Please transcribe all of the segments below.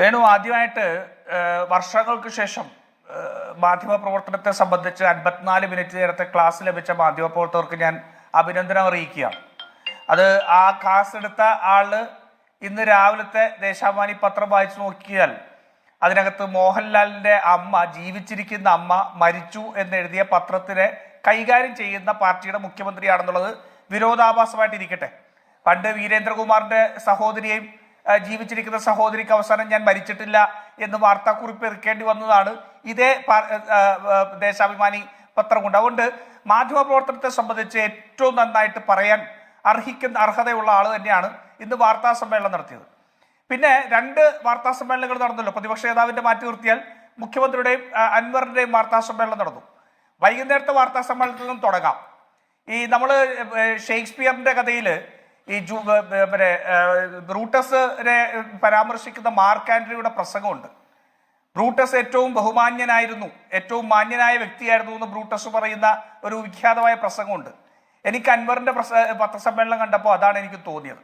വേണു ആദ്യമായിട്ട് വർഷങ്ങൾക്ക് ശേഷം മാധ്യമ പ്രവർത്തനത്തെ സംബന്ധിച്ച് അൻപത്തിനാല് മിനിറ്റ് നേരത്തെ ക്ലാസ് ലഭിച്ച മാധ്യമ പ്രവർത്തകർക്ക് ഞാൻ അഭിനന്ദനം അറിയിക്കുക അത് ആ ക്ലാസ് എടുത്ത ആൾ ഇന്ന് രാവിലത്തെ ദേശാഭിമാനി പത്രം വായിച്ചു നോക്കിയാൽ അതിനകത്ത് മോഹൻലാലിന്റെ അമ്മ ജീവിച്ചിരിക്കുന്ന അമ്മ മരിച്ചു എന്നെഴുതിയ പത്രത്തിനെ കൈകാര്യം ചെയ്യുന്ന പാർട്ടിയുടെ മുഖ്യമന്ത്രിയാണെന്നുള്ളത് വിരോധാഭാസമായിട്ടിരിക്കട്ടെ. പണ്ട് വീരേന്ദ്രകുമാറിന്റെ സഹോദരിയെയും ജീവിച്ചിരിക്കുന്ന സഹോദരിക്ക് അവസാനം ഞാൻ മരിച്ചിട്ടില്ല എന്ന് വാർത്താക്കുറിപ്പ് ഇറക്കേണ്ടി വന്നതാണ്. ഇതേ ദേശാഭിമാനി പത്രം കൊണ്ട്. അതുകൊണ്ട് മാധ്യമ പ്രവർത്തനത്തെ സംബന്ധിച്ച് ഏറ്റവും നന്നായിട്ട് പറയാൻ അർഹിക്കുന്ന അർഹതയുള്ള ആൾ തന്നെയാണ് ഇന്ന് വാർത്താ സമ്മേളനം നടത്തിയത്. പിന്നെ രണ്ട് വാർത്താ സമ്മേളനങ്ങൾ നടന്നല്ലോ. പ്രതിപക്ഷ നേതാവിന്റെ മാറ്റി നിർത്തിയാൽ മുഖ്യമന്ത്രിയുടെയും അൻവറിന്റെയും വാർത്താ സമ്മേളനം നടന്നു. വൈകുന്നേരത്തെ വാർത്താ സമ്മേളനത്തിൽ നിന്നും തുടങ്ങാം. ഈ നമ്മൾ ഷേക്സ്പിയറിന്റെ കഥയിൽ ഈ ജൂ പിന്നെ ബ്രൂട്ടസിനെ പരാമർശിക്കുന്ന മാർക്ക് ആൻഡ്രിയുടെ പ്രസംഗമുണ്ട്. ബ്രൂട്ടസ് ഏറ്റവും ബഹുമാന്യനായിരുന്നു ഏറ്റവും മാന്യനായ വ്യക്തിയായിരുന്നു എന്ന് ബ്രൂട്ടസ് പറയുന്ന ഒരു വിഖ്യാതമായ പ്രസംഗമുണ്ട്. എനിക്ക് അൻവറിന്റെ പ്രസ പത്രസമ്മേളനം കണ്ടപ്പോൾ അതാണ് എനിക്ക് തോന്നിയത്.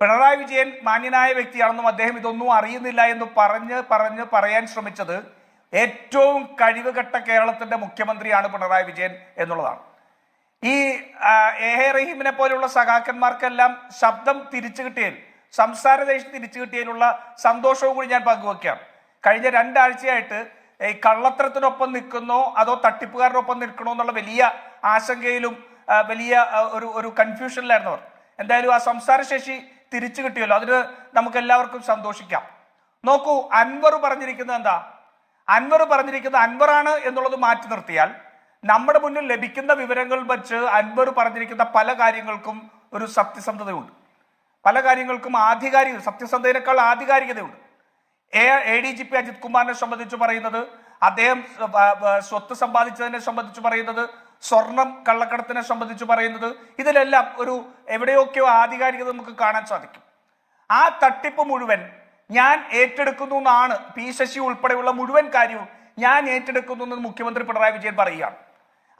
പിണറായി വിജയൻ മാന്യനായ വ്യക്തിയാണെന്നും അദ്ദേഹം ഇതൊന്നും അറിയുന്നില്ല എന്ന് പറഞ്ഞ് പറഞ്ഞ് പറയാൻ ശ്രമിച്ചത് ഏറ്റവും കഴിവുകെട്ട കേരളത്തിന്റെ മുഖ്യമന്ത്രിയാണ് പിണറായി വിജയൻ എന്നുള്ളതാണ്. ഈ എഹെ റഹീമിനെ പോലുള്ള സഖാക്കന്മാർക്കെല്ലാം ശബ്ദം തിരിച്ചു കിട്ടിയതിൽ സംസാരദേശം തിരിച്ചു കിട്ടിയതിലുള്ള സന്തോഷവും കൂടി ഞാൻ പങ്കുവെക്കാം. കഴിഞ്ഞ രണ്ടാഴ്ചയായിട്ട് ഈ കള്ളത്തരത്തിനൊപ്പം നിൽക്കുന്നോ അതോ തട്ടിപ്പുകാരനൊപ്പം നിൽക്കണോ എന്നുള്ള വലിയ ആശങ്കയിലും വലിയ ഒരു ഒരു കൺഫ്യൂഷനിലായിരുന്നു അവർ. എന്തായാലും ആ സംസാരശേഷി തിരിച്ചു കിട്ടിയല്ലോ. അതിന് നമുക്ക് എല്ലാവർക്കും സന്തോഷിക്കാം. നോക്കൂ അൻവർ പറഞ്ഞിരിക്കുന്നത് എന്താ? അൻവർ പറഞ്ഞിരിക്കുന്നത് അൻവറാണ് എന്നുള്ളത് മാറ്റി നിർത്തിയാൽ നമ്മുടെ മുന്നിൽ ലഭിക്കുന്ന വിവരങ്ങൾ വച്ച് അൻവർ പറഞ്ഞിരിക്കുന്ന പല കാര്യങ്ങൾക്കും ഒരു സത്യസന്ധതയുണ്ട്. പല കാര്യങ്ങൾക്കും ആധികാരിക സത്യസന്ധതയേക്കാൾ ആധികാരികതയുണ്ട്. A A D G P Ajith കുമാറിനെ സംബന്ധിച്ച് പറയുന്നത് അദ്ദേഹം സ്വത്ത് സമ്പാദിച്ചതിനെ സംബന്ധിച്ച് പറയുന്നത് സ്വർണം കള്ളക്കടത്തിനെ സംബന്ധിച്ച് പറയുന്നത് ഇതിലെല്ലാം ഒരു എവിടെയൊക്കെയോ ആധികാരികത നമുക്ക് കാണാൻ സാധിക്കും. ആ തട്ടിപ്പ് മുഴുവൻ ഞാൻ ഏറ്റെടുക്കുന്നു എന്നാണ് പി ശശി ഉൾപ്പെടെയുള്ള മുഴുവൻ കാര്യവും ഞാൻ ഏറ്റെടുക്കുന്നു എന്ന് മുഖ്യമന്ത്രി പിണറായി വിജയൻ പറയുകയാണ്.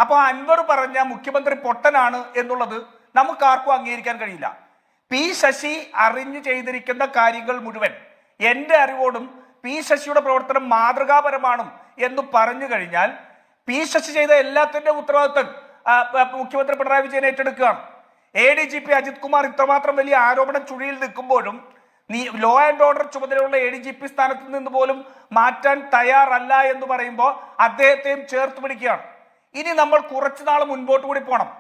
അപ്പോൾ അൻവർ പറഞ്ഞ മുഖ്യമന്ത്രി പൊട്ടനാണ് എന്നുള്ളത് നമുക്ക് ആർക്കും അംഗീകരിക്കാൻ കഴിയില്ല. പി ശശി അറിഞ്ഞു ചെയ്തിരിക്കുന്ന കാര്യങ്ങൾ മുഴുവൻ എന്റെ അറിവോടും പി ശശിയുടെ പ്രവർത്തനം മാതൃകാപരമാണ് എന്ന് പറഞ്ഞു കഴിഞ്ഞാൽ പി ശശി ചെയ്ത എല്ലാത്തിന്റെ ഉത്തരവാദിത്വം മുഖ്യമന്ത്രി Pinarayi Vijayan ഏറ്റെടുക്കുകയാണ്. A D G P Ajith Kumar ഇത്രമാത്രം വലിയ ആരോപണം ചുഴിയിൽ നിൽക്കുമ്പോഴും നീ ലോ ആൻഡ് ഓർഡർ ചുമതലയുള്ള എ ഡി ജി പി സ്ഥാനത്ത് നിന്ന് പോലും മാറ്റാൻ തയ്യാറല്ല എന്ന് പറയുമ്പോൾ അദ്ദേഹത്തെയും ചേർത്ത് പിടിക്കുകയാണ്. ഇനി നമ്മൾ കുറച്ചു നാൾ മുൻപോട്ട് കൂടി പോകണം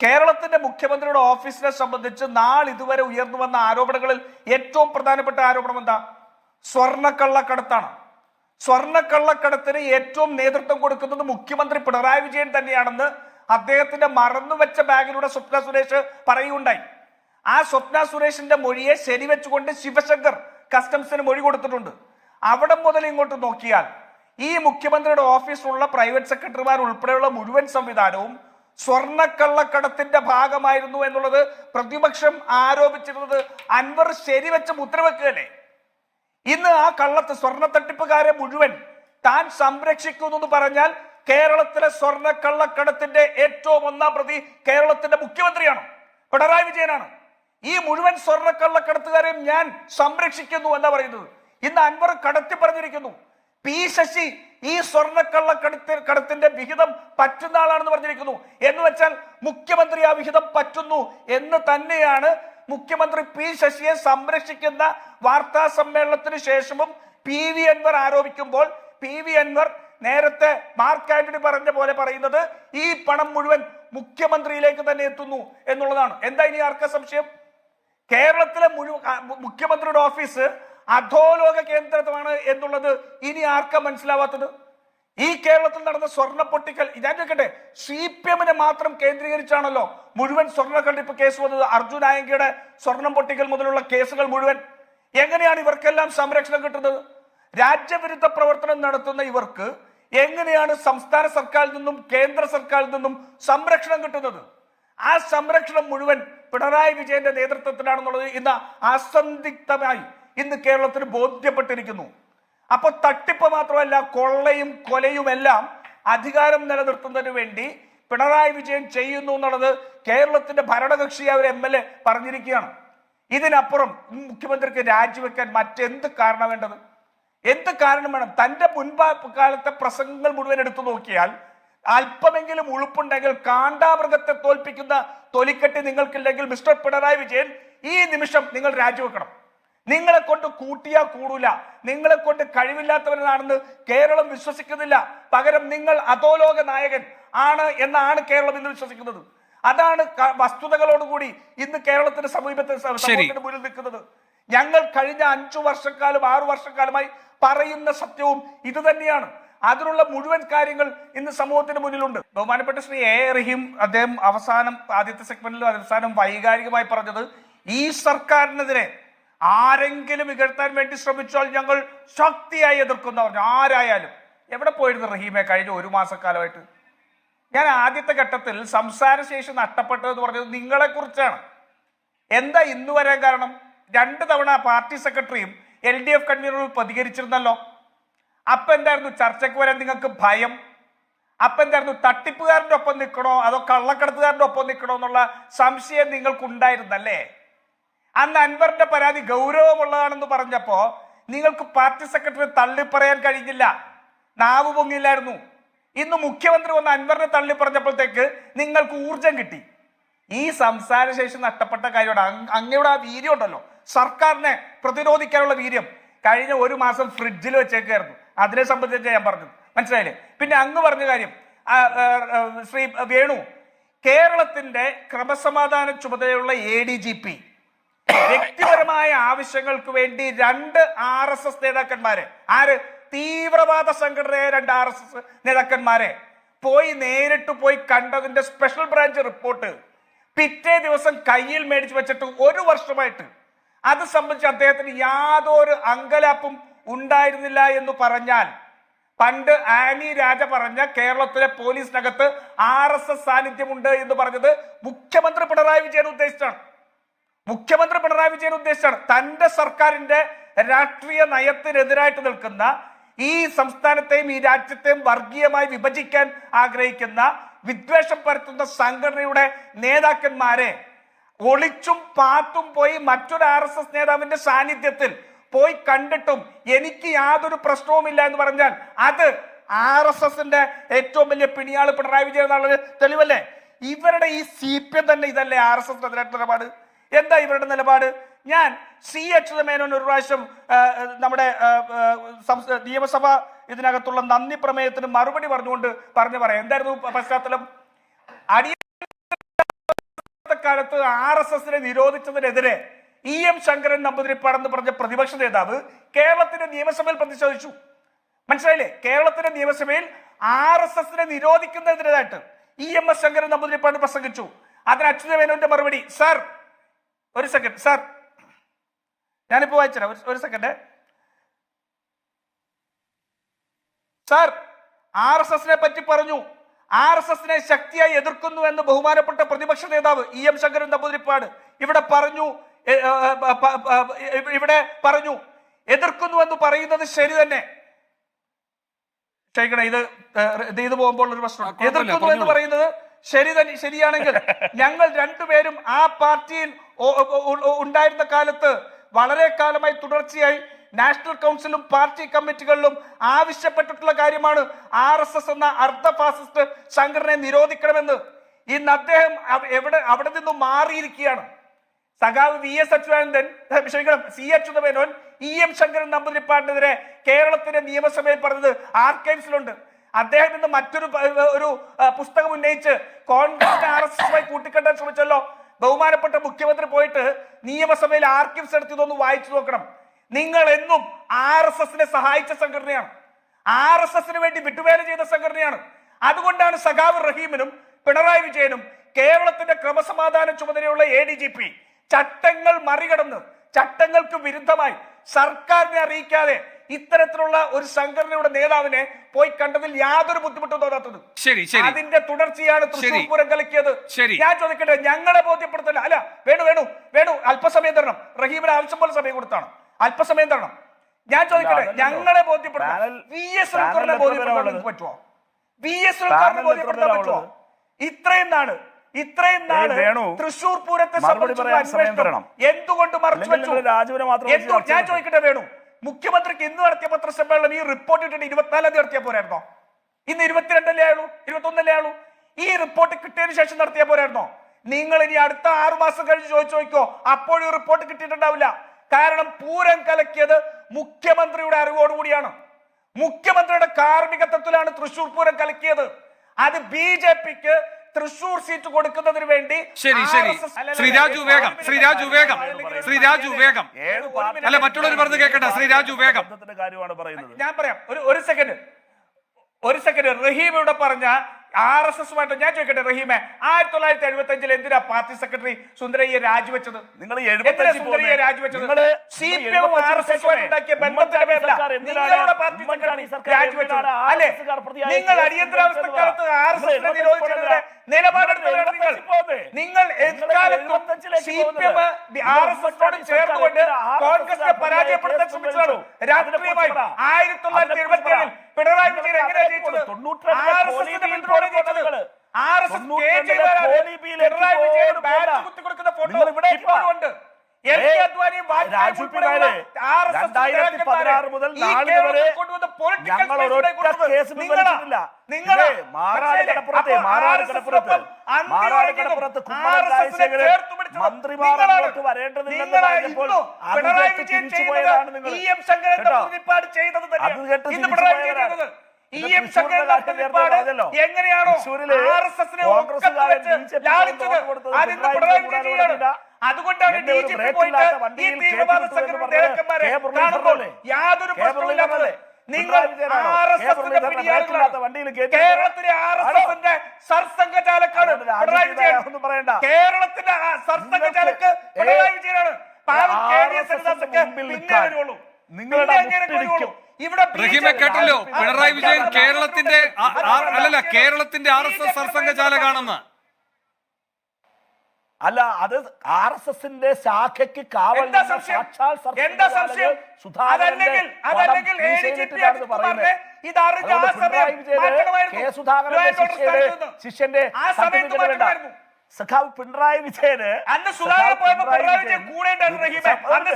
കേരളത്തിന്റെ മുഖ്യമന്ത്രിയുടെ ഓഫീസിനെ സംബന്ധിച്ച് നാൾ ഇതുവരെ ഉയർന്നു വന്ന ആരോപണങ്ങളിൽ ഏറ്റവും പ്രധാനപ്പെട്ട ആരോപണം എന്താ? സ്വർണക്കള്ളക്കടത്താണ്. സ്വർണക്കള്ളക്കടത്തിന് ഏറ്റവും നേതൃത്വം കൊടുക്കുന്നത് മുഖ്യമന്ത്രി പിണറായി വിജയൻ തന്നെയാണെന്ന് അദ്ദേഹത്തിന്റെ മറന്നുവെച്ച ബാഗിലൂടെ സ്വപ്ന സുരേഷ് പറയുകയുണ്ടായി. ആ സ്വപ്ന സുരേഷിന്റെ മൊഴിയെ ശരിവെച്ചുകൊണ്ട് ശിവശങ്കർ കസ്റ്റംസിന് മൊഴി കൊടുത്തിട്ടുണ്ട്. അവിടെ മുതൽ ഇങ്ങോട്ട് നോക്കിയാൽ ഈ മുഖ്യമന്ത്രിയുടെ ഓഫീസിലുള്ള പ്രൈവറ്റ് സെക്രട്ടറിമാർ ഉൾപ്പെടെയുള്ള മുഴുവൻ സംവിധാനവും സ്വർണക്കള്ളക്കടത്തിന്റെ ഭാഗമായിരുന്നു എന്നുള്ളത് പ്രതിപക്ഷം ആരോപിച്ചിരുന്നത്. അൻവർ ശരിവെച്ച മുദ്രവെക്കുകയല്ലേ ഇന്ന് ആ കള്ളത്ത് സ്വർണ തട്ടിപ്പുകാരെ മുഴുവൻ താൻ സംരക്ഷിക്കുന്നു എന്ന് പറഞ്ഞാൽ കേരളത്തിലെ സ്വർണക്കള്ളക്കടത്തിന്റെ ഏറ്റവും ഒന്നാം പ്രതി കേരളത്തിന്റെ മുഖ്യമന്ത്രിയാണ് പിണറായി വിജയനാണ്. ഈ മുഴുവൻ സ്വർണക്കള്ളക്കടത്തുകാരെയും ഞാൻ സംരക്ഷിക്കുന്നു എന്നാ പറയുന്നത്. ഇന്ന് അൻവർ കടത്തി പറഞ്ഞിരിക്കുന്നു പി ശശി ഈ സ്വർണക്കള്ളക്കടത്തി കടത്തിന്റെ വിഹിതം പറ്റുന്ന ആളാണെന്ന് പറഞ്ഞിരിക്കുന്നു. എന്ന് വെച്ചാൽ മുഖ്യമന്ത്രി ആ വിഹിതം പറ്റുന്നു എന്ന് തന്നെയാണ് മുഖ്യമന്ത്രി പി ശശിയെ സംരക്ഷിക്കുന്ന വാർത്താ സമ്മേളനത്തിന് ശേഷവും പി വി അൻവർ ആരോപിക്കുമ്പോൾ പി വി അൻവർ നേരത്തെ മാർക്ക് ആന്റണി പറഞ്ഞ പോലെ പറയുന്നത് ഈ പണം മുഴുവൻ മുഖ്യമന്ത്രിയിലേക്ക് തന്നെ എത്തുന്നു എന്നുള്ളതാണ്. എന്താ ഇനി ആർക്ക സംശയം? കേരളത്തിലെ മുഴുവൻ മുഖ്യമന്ത്രിയുടെ ഓഫീസ് അധോലോക കേന്ദ്രമാണ് എന്നുള്ളത് ഇനി ആർക്കാ മനസ്സിലാവാത്തത്? ഈ കേരളത്തിൽ നടന്ന സ്വർണ പൊട്ടിക്കൽ ഞാൻ ചോദിക്കട്ടെ സി പി എമ്മിനെ മാത്രം കേന്ദ്രീകരിച്ചാണല്ലോ മുഴുവൻ സ്വർണ കണ്ടിപ്പ് കേസ് വന്നത്? അർജുൻ ആയങ്കയുടെ സ്വർണം പൊട്ടിക്കൽ മുതലുള്ള കേസുകൾ മുഴുവൻ. എങ്ങനെയാണ് ഇവർക്കെല്ലാം സംരക്ഷണം കിട്ടുന്നത്? രാജ്യവിരുദ്ധ പ്രവർത്തനം നടത്തുന്ന ഇവർക്ക് എങ്ങനെയാണ് സംസ്ഥാന സർക്കാരിൽ നിന്നും കേന്ദ്ര സർക്കാരിൽ നിന്നും സംരക്ഷണം കിട്ടുന്നത്? ആ സംരക്ഷണം മുഴുവൻ പിണറായി വിജയന്റെ നേതൃത്വത്തിലാണെന്നുള്ളത് ഇന്ന് അസന്ദിഗ്ധമായി ഇന്ന് കേരളത്തിന് ബോധ്യപ്പെട്ടിരിക്കുന്നു. അപ്പൊ തട്ടിപ്പ് മാത്രമല്ല കൊള്ളയും കൊലയും എല്ലാം അധികാരം നിലനിർത്തുന്നതിന് വേണ്ടി പിണറായി വിജയൻ ചെയ്യുന്നു എന്നുള്ളത് കേരളത്തിന്റെ ഭരണകക്ഷി അവർ എം എൽ എ പറഞ്ഞിരിക്കുകയാണ്. ഇതിനപ്പുറം മുഖ്യമന്ത്രിക്ക് രാജിവെക്കാൻ മറ്റെന്ത് കാരണം വേണ്ടത്? എന്ത് കാരണം വേണം? തന്റെ മുൻപാ കാലത്തെ പ്രസംഗങ്ങൾ മുഴുവൻ എടുത്തു നോക്കിയാൽ അല്പമെങ്കിലും ഉളുപ്പുണ്ടെങ്കിൽ കാണ്ടാമൃഗത്തെ തോൽപ്പിക്കുന്ന തൊലിക്കെട്ടി നിങ്ങൾക്കില്ലെങ്കിൽ മിസ്റ്റർ പിണറായി വിജയൻ ഈ നിമിഷം നിങ്ങൾ രാജിവെക്കണം. നിങ്ങളെ കൊണ്ട് കൂട്ടിയാ കൂടൂല. നിങ്ങളെ കൊണ്ട് കഴിവില്ലാത്തവനാണെന്ന് കേരളം വിശ്വസിക്കുന്നില്ല. പകരം നിങ്ങൾ അധോലോക നായകൻ ആണ് എന്നാണ് കേരളം ഇന്ന് വിശ്വസിക്കുന്നത്. അതാണ് വസ്തുതകളോടുകൂടി ഇന്ന് കേരളത്തിന്റെ സമീപത്തെ സമൂഹത്തിന് മുന്നിൽ നിൽക്കുന്നത്. ഞങ്ങൾ കഴിഞ്ഞ അഞ്ചു വർഷക്കാലം ആറു വർഷക്കാലമായി പറയുന്ന സത്യവും ഇത് തന്നെയാണ്. അതിനുള്ള മുഴുവൻ കാര്യങ്ങൾ ഇന്ന് സമൂഹത്തിന് മുന്നിലുണ്ട്. ബഹുമാനപ്പെട്ട ശ്രീ എ റഹീം അദ്ദേഹം അവസാനം ആദ്യത്തെ സെഗ്മെന്റിൽ അവസാനം വൈകാരികമായി പറഞ്ഞത് ഈ സർക്കാരിനെതിരെ ആരെങ്കിലും ഇകഴ്ത്താൻ വേണ്ടി ശ്രമിച്ചാൽ ഞങ്ങൾ ശക്തിയായി എതിർക്കുന്ന പറഞ്ഞു. ആരായാലും. എവിടെ പോയിരുന്നു റഹീമെ കഴിഞ്ഞ ഒരു മാസക്കാലമായിട്ട്? ഞാൻ ആദ്യത്തെ ഘട്ടത്തിൽ സംസാരശേഷി നഷ്ടപ്പെട്ടതെന്ന് പറഞ്ഞത് നിങ്ങളെ കുറിച്ചാണ് എന്താ ഇന്ന് വരാൻ കാരണം? രണ്ട് തവണ പാർട്ടി സെക്രട്ടറിയും എൽ ഡി എഫ് കൺവീനറും പ്രതികരിച്ചിരുന്നല്ലോ. അപ്പൊ എന്തായിരുന്നു? ചർച്ചയ്ക്ക് വരാൻ നിങ്ങൾക്ക് ഭയം? അപ്പൊ എന്തായിരുന്നു? തട്ടിപ്പുകാരന്റെ ഒപ്പം നിൽക്കണോ? അതോ കള്ളക്കടത്തുകാരന്റെ ഒപ്പം നിൽക്കണോ എന്നുള്ള സംശയം നിങ്ങൾക്കുണ്ടായിരുന്നല്ലേ? അന്ന് അൻവറിന്റെ പരാതി ഗൗരവമുള്ളതാണെന്ന് പറഞ്ഞപ്പോ നിങ്ങൾക്ക് പാർട്ടി സെക്രട്ടറി തള്ളി പറയാൻ കഴിഞ്ഞില്ല. നാവ് പൊങ്ങിയില്ലായിരുന്നു. ഇന്ന് മുഖ്യമന്ത്രി വന്ന് അൻവറിനെ തള്ളി പറഞ്ഞപ്പോഴത്തേക്ക് നിങ്ങൾക്ക് ഊർജം കിട്ടി. ഈ സംസാരശേഷി നഷ്ടപ്പെട്ട കാര്യമാണ്. അങ് അങ്ങയുടെ ആ വീര്യം ഉണ്ടല്ലോ. സർക്കാരിനെ പ്രതിരോധിക്കാനുള്ള വീര്യം കഴിഞ്ഞ ഒരു മാസം ഫ്രിഡ്ജിൽ വെച്ചേക്കായിരുന്നു. അതിനെ സംബന്ധിച്ച് ഞാൻ പറഞ്ഞു. മനസ്സിലായില്ലേ? പിന്നെ അങ്ങ് പറഞ്ഞ കാര്യം ശ്രീ വേണു കേരളത്തിന്റെ ക്രമസമാധാന ചുമതലയുള്ള എ ഡി ജി പി വ്യക്തിപരമായ ആവശ്യങ്ങൾക്ക് വേണ്ടി രണ്ട് ആർ എസ് എസ് നേതാക്കന്മാരെ. ആര്? തീവ്രവാദ സംഘടനയായ രണ്ട് ആർ എസ് എസ് നേതാക്കന്മാരെ. പോയി നേരിട്ട് പോയി കണ്ടതിന്റെ സ്പെഷ്യൽ ബ്രാഞ്ച് റിപ്പോർട്ട് പിറ്റേ ദിവസം കയ്യിൽ മേടിച്ചു വെച്ചിട്ട് ഒരു വർഷമായിട്ട്. അത് സംബന്ധിച്ച് അദ്ദേഹത്തിന് യാതൊരു അങ്കലാപ്പും ഉണ്ടായിരുന്നില്ല എന്ന് പറഞ്ഞാൽ പണ്ട് ആനി രാജ പറഞ്ഞ കേരളത്തിലെ പോലീസിനകത്ത് ആർ എസ് എസ് സാന്നിധ്യമുണ്ട് എന്ന് പറഞ്ഞത് മുഖ്യമന്ത്രി പിണറായി വിജയൻ ഉദ്ദേശിച്ചാണ്. മുഖ്യമന്ത്രി പിണറായി വിജയൻ ഉദ്ദേശിച്ചാണ് തന്റെ സർക്കാരിന്റെ രാഷ്ട്രീയ നയത്തിനെതിരായിട്ട് നിൽക്കുന്ന ഈ സംസ്ഥാനത്തെയും ഈ രാജ്യത്തെയും വർഗീയമായി വിഭജിക്കാൻ ആഗ്രഹിക്കുന്ന വിദ്വേഷം പരത്തുന്ന സംഘടനയുടെ നേതാക്കന്മാരെ ഒളിച്ചും പാത്തും പോയി മറ്റൊരു ആർ എസ് എസ് നേതാവിന്റെ സാന്നിധ്യത്തിൽ പോയി കണ്ടിട്ടും എനിക്ക് യാതൊരു പ്രശ്നവുമില്ല എന്ന് പറഞ്ഞാൽ അത് ആർ എസ് എസിന്റെ ഏറ്റവും വലിയ പിണിയാൾ പിണറായി വിജയൻ എന്നുള്ളത് തെളിവല്ലേ? ഇവരുടെ ഈ സി പി എം തന്നെ ഇതല്ലേ ആർ എസ് എസ് നിലപാട്? എന്താ ഇവരുടെ നിലപാട്? ഞാൻ സി അച്യുതമേനോൻ ഒരു പ്രാവശ്യം നമ്മുടെ നിയമസഭ ഇതിനകത്തുള്ള നന്ദി പ്രമേയത്തിന് മറുപടി പറഞ്ഞുകൊണ്ട് പറഞ്ഞു പറയാം. എന്തായിരുന്നു പശ്ചാത്തലം? അടിയ കാലത്ത് ആർ എസ് എസിനെ നിരോധിച്ചതിനെതിരെ ഇ എം ശങ്കരൻ നമ്പൂതിരിപ്പാടെന്ന് പറഞ്ഞ പ്രതിപക്ഷ നേതാവ് കേരളത്തിന്റെ നിയമസഭയിൽ പ്രതിഷേധിച്ചു. മനസ്സിലായില്ലേ? കേരളത്തിന്റെ നിയമസഭയിൽ ആർ എസ് എസിനെ നിരോധിക്കുന്നതിനെതിരായിട്ട് E M S Sankaran Namboodiripad പ്രസംഗിച്ചു. അതിന് അച്യുതമേനോന്റെ മറുപടി സാർ ഒരു സെക്കൻഡ് സാർ ഞാനിപ്പോ വായിച്ചുതരാം. ഒരു- ഒരു സെക്കൻഡ് സാർ ആർ എസ് എസിനെ പറ്റി പറഞ്ഞു. ആർ എസ് എസിനെ ശക്തിയായി എതിർക്കുന്നു എന്ന് ബഹുമാനപ്പെട്ട പ്രതിപക്ഷ നേതാവ് ഇ എം ശങ്കരൻ നമ്പൂതിരിപ്പാട് ഇവിടെ പറഞ്ഞു ഇവിടെ പറഞ്ഞു എതിർക്കുന്നു എന്ന് പറയുന്നത് ശരി തന്നെ. ക്ഷയിക്കണേ ഇത് ചെയ്തു ഇത് പോകുമ്പോൾ ഒരു പ്രശ്നം എതിർക്കുന്നു എന്ന് പറയുന്നത് ശരി തന്നെ ശരിയാണെങ്കിൽ ഞങ്ങൾ രണ്ടുപേരും ആ പാർട്ടിയിൽ ഉണ്ടായിരുന്ന കാലത്ത് വളരെ കാലമായി തുടർച്ചയായി നാഷണൽ കൗൺസിലും പാർട്ടി കമ്മിറ്റികളിലും ആവശ്യപ്പെട്ടിട്ടുള്ള കാര്യമാണ് ആർ എസ് എസ് എന്ന അർദ്ധ ഫാസിസ്റ്റ് സംഘടനയെ നിരോധിക്കണമെന്ന്. ഇന്ന് അദ്ദേഹം എവിടെ അവിടെ നിന്നും മാറിയിരിക്കുകയാണ്. സഖാവ് വി എസ് അച്യുതാനന്ദൻ ക്ഷമിക്കണം C Achuthamenon E M Sankaran നമ്പൂതിരിപ്പാടിനെതിരെ കേരളത്തിന്റെ നിയമസഭയിൽ പറഞ്ഞത് ആർക്കൈവ്സിലുണ്ട്. അദ്ദേഹം ഇന്ന് മറ്റൊരു ഒരു പുസ്തകം ഉന്നയിച്ച് കോൺഗ്രസിനെ ആർ എസ് എസുമായി കൂട്ടിക്കെട്ടാൻ ശ്രമിച്ചല്ലോ. ബഹുമാനപ്പെട്ട മുഖ്യമന്ത്രി പോയിട്ട് നിയമസഭയിൽ ആർക്കൈവ്സ് എടുത്ത് ഇതൊന്ന് വായിച്ചു നോക്കണം. നിങ്ങൾ എന്നും ആർ എസ് എസിനെ സഹായിച്ച സംഘടനയാണ്. ആർ എസ് എസിന് വേണ്ടി വിട്ടുവേല ചെയ്ത സംഘടനയാണ്. അതുകൊണ്ടാണ് സഖാവ് റഹീമിനും പിണറായി വിജയനും കേരളത്തിന്റെ ക്രമസമാധാന ചുമതലയുള്ള എ ഡി ജി പി ചട്ടങ്ങൾ മറികടന്ന് ചട്ടങ്ങൾക്ക് വിരുദ്ധമായി സർക്കാരിനെ അറിയിക്കാതെ ഇത്തരത്തിലുള്ള ഒരു സംഘടനയുടെ നേതാവിനെ പോയി കണ്ടതിൽ യാതൊരു ബുദ്ധിമുട്ടും തോന്നാത്തത്. ശരി ശരി. അതിന്റെ തുടർച്ചയാണ് തൃശ്ശൂർ പൂരം കലക്കിയത് ശരി. ഞാൻ ചോദിക്കട്ടെ ഞങ്ങളെ ബോധ്യപ്പെടുത്തല്ല. അല്ല വേണു വേണു വേണു അല്പസമയം തരണം റഹീമിന് ആവശ്യം പോലെ സമയം കൊടുത്താണ്. അല്പസമയം തരണം ഞാൻ ചോദിക്കട്ടെ ഞങ്ങളെ ബോധ്യപ്പെടുത്തണം വി എസ് ബോധ്യപ്പെടുത്താൻ? പറ്റുമോ വി എസ് ബോധ്യപ്പെടുത്താൻ പറ്റുമോ ഇത്രയും നാൾ ഇത്രയും നാൾ തൃശൂർ പൂരത്തെ എന്തുകൊണ്ട് മറച്ചു വെച്ചു? ഞാൻ ചോദിക്കട്ടെ വേണു. മുഖ്യമന്ത്രിക്ക് ഇന്ന് നടത്തിയ പത്രസമ്മേളനം ഈ റിപ്പോർട്ട് ഇട്ടിട്ട് ഇരുപത്തിനാലാം തീയതി നടത്തിയ പോരായിരുന്നോ? ഇന്ന് ഇരുപത്തിരണ്ടല്ലേ ആയുള്ളൂ? ഇരുപത്തൊന്നല്ലേ ആയുള്ളൂ? ഈ റിപ്പോർട്ട് കിട്ടിയതിന് ശേഷം നടത്തിയ പോരായിരുന്നോ? നിങ്ങൾ ഇനി അടുത്ത ആറു മാസം കഴിഞ്ഞ് ചോദിച്ചു നോക്കിയോ അപ്പോഴും റിപ്പോർട്ട് കിട്ടിയിട്ടുണ്ടാവില്ല. കാരണം പൂരം കലക്കിയത് മുഖ്യമന്ത്രിയുടെ അറിവോടുകൂടിയാണ്. മുഖ്യമന്ത്രിയുടെ കാർമ്മികത്വത്തിലാണ് തൃശൂർ പൂരം കലക്കിയത്. അത് ബി ജെ പിക്ക് തൃശൂർ സീറ്റ് കൊടുക്കുന്നതിന് വേണ്ടി ശരി ശരി. ശ്രീരാജു വേഗം ശ്രീരാജു ശ്രീ രാജു വേഗം ശ്രീരാജു ശ്രീ രാജു വേഗം അല്ല മറ്റുള്ളവർ പറഞ്ഞു കേൾക്കട്ടെ ശ്രീ രാജു വേഗം കാര്യമാണ് പറയുന്നത്. ഞാൻ പറയാം ഒരു ഒരു സെക്കൻഡ് ഒരു സെക്കൻഡ് റഹീം ഇവിടെ പറഞ്ഞ ആർ എസ് എസുമായിട്ട് ഞാൻ ചോദിക്കട്ടെ റഹീമെ ആയിരത്തി തൊള്ളായിരത്തി എഴുപത്തി അഞ്ചിൽ എന്തിനാ പാർട്ടി സെക്രട്ടറി സുന്ദരയ്യെ രാജിവെച്ചത്? നിങ്ങൾ എന്തിനാ എഴുപത്തഞ്ചിൽ സുന്ദരയ്യെ രാജിവെച്ചത്? സി നിങ്ങൾ പി എമ്മും ആർ എസ് എസുമായിട്ട് ഉണ്ടാക്കിയ ബന്ധത്തിന്റെ പേരില നിങ്ങളുടെ പാർട്ടി ഉമ്മൻചാണ്ടി സെക്രട്ടറി സർക്കാർ രാജിവെച്ചത്? അല്ലെ RSS കാർ പ്രതിയായി നിങ്ങൾ കേസ് അടിയന്തരാവസ്ഥക്കാലത്ത് കൊടുത്തത്? ആർ എസ് നിങ്ങൾ എസിനെ നിരോധിച്ചതിനെതിരെ? നിലപാടെടുത്തവരാണ് നിങ്ങൾ നിങ്ങൾ നിങ്ങൾ എക്കാലത്തും എഴുപത്തഞ്ചിലേക്ക് സി പി എം പോകുന്നത്? ആർ എസ് എസിനോട് നിങ്ങൾ ചേർന്നുകൊണ്ട് കോൺഗ്രസിനെ പരാജയപ്പെടുത്താൻ ശ്രമിച്ചതാണ്. രാഷ്ട്രീയമായി ആയിരത്തി തൊള്ളായിരത്തി എഴുപത്തി ഏഴിൽ പിണറായി വിജയൻ എങ്ങനെ ജയിച്ചത്? ആർ എസ് എസിന്റെ പിന്തുണയോടെ ജയിച്ചത്. R S S Pinarayi Vijayan bat കുത്തി കൊടുക്കുന്ന ഫോട്ടോ ഇവിടെ ഇപ്പോഴും ഉണ്ട്. രണ്ടായിരത്തി പതിനാറ് മുതൽ ഈ വരെ ഞങ്ങൾ ഒരൊറ്റ കേസ് പിൻവലിച്ചിട്ടില്ല. നിങ്ങളാ. മാറാട് കടപ്പുറത്തെ, മാറാട് കടപ്പുറത്ത്, മാറാട് കടപ്പുറത്ത് കുമ്മനം രാജശേഖരൻ മന്ത്രിമാർ അങ്ങോട്ട് വരേണ്ടതില്ലെന്ന് പറഞ്ഞപ്പോൾ അത് കേട്ട് വിജയൻ തിരിച്ചു ചെയ്തത് പോയതാണ് നിങ്ങൾ. അത് കേട്ട് എം. എങ്ങനെയാണോ ആർ എസ് എസിനെ വെച്ച് ലാളിച്ചത്. അതിന്ന് പിണറായി അതുകൊണ്ടാണ് ഡി ജി പി പോയിട്ട് ഈ വണ്ടിയിൽ തീവ്രവാദ കേസ് സംഘടന നേതാക്കന്മാരെ കാണുമ്പോൾ യാതൊരു കെ പ്രശ്നവുമില്ലാത്തത് നിങ്ങൾ? ആർ എസ് എസിന്റെ കേരളത്തിലെ ആർ എസ് എസിന്റെ സർസംഘചാലക്കാണ് പിണറായി വിജയൻ. പറയണ്ട. കേരളത്തിന്റെ സർസംഘചാലക്ക് പിണറായി വിജയനാണ്. പാവം കെ ഡി എസ് ഹരിദാസൊക്കെ നിങ്ങളെ വരുള്ളൂ. നിങ്ങളുടെ കേട്ടല്ലോ പിണറായി വിജയൻ കേരളത്തിന്റെ അല്ലല്ല കേരളത്തിന്റെ ആർ എസ് എസ് സർസംഘചാലകാണെന്ന് അല്ല അത് ആർ എസ് എസിന്റെ ശാഖയ്ക്ക് കാവൽ സാക്ഷാൽ. ശിഷ്യന്റെ ആ സമയത്ത് certificate സഖാവ് പിണറായി വിജയന് അന്ന് സുധാകരൻ പോയപ്പോ പിണറായി വിജയൻ കൂടെ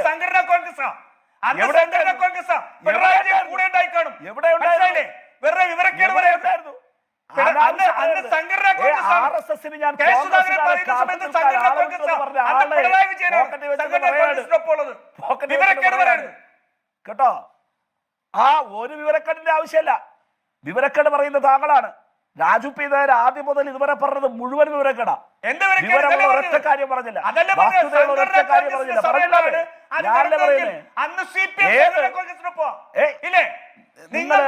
സംഘടനാ കോൺഗ്രസ്. കോൺഗ്രസ്? കൂടെ ഉണ്ടായി കാണും എവിടെ? വെറുതെ വിവരക്കേട് കേട്ടോ? ആ ഒരു വിവരക്കേടിന്റെ ആവശ്യമല്ല. വിവരക്കേട് പറയുന്ന താങ്കളാണ്. രാജു പി നായർ ആദ്യം മുതൽ ഇതുവരെ പറഞ്ഞത് മുഴുവൻ വിവരക്കേടാ. ഒരൊറ്റ കാര്യം പറഞ്ഞില്ല. ഒരൊറ്റ കാര്യം പറഞ്ഞില്ല. പറഞ്ഞില്ല. ഞാനല്ലേ നടന്നെങ്കിൽ അന്ന് സി പി എം ഏത്? സംഘടനാ കോൺഗ്രസിനൊപ്പം. ഏയ്. നിങ്ങൾ നിങ്ങൾ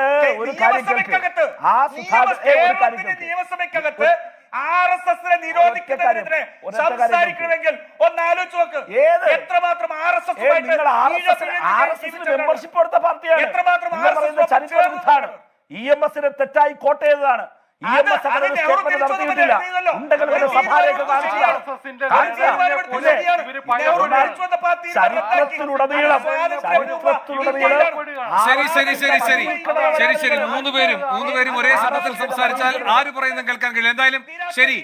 ഒരു കാര്യം കേൾക്ക്. ആ സുധാകരൻ- ഒരു കാര്യം കേരളത്തിന്റെ കേൾക്ക്. നിയമസഭയ്ക്കകത്ത് ആർ എസ് എസിനെ നിരോധിക്കുന്നതിനെതിരെ സംസാരിക്കണമെങ്കിൽ ഒന്ന് ആലോചിച്ച് നോക്ക്? എത്രമാത്രം ആർ എസ് എസ് മെമ്പർഷിപ്പ് എടുത്ത പാർട്ടിയാണ്. എത്രമാത്രം തെറ്റായി കോട്ട് ചരിത്രത്തിലുടനീളം ശരി ശരി ശരി ശരി. ശരി ശരി. മൂന്ന് പേരും മൂന്ന് പേരും ഒരേ ശബ്ദത്തിൽ സംസാരിച്ചാൽ ആര് പറയുന്നത് കേൾക്കാൻ കഴിയില്ല എന്തായാലും ശരി.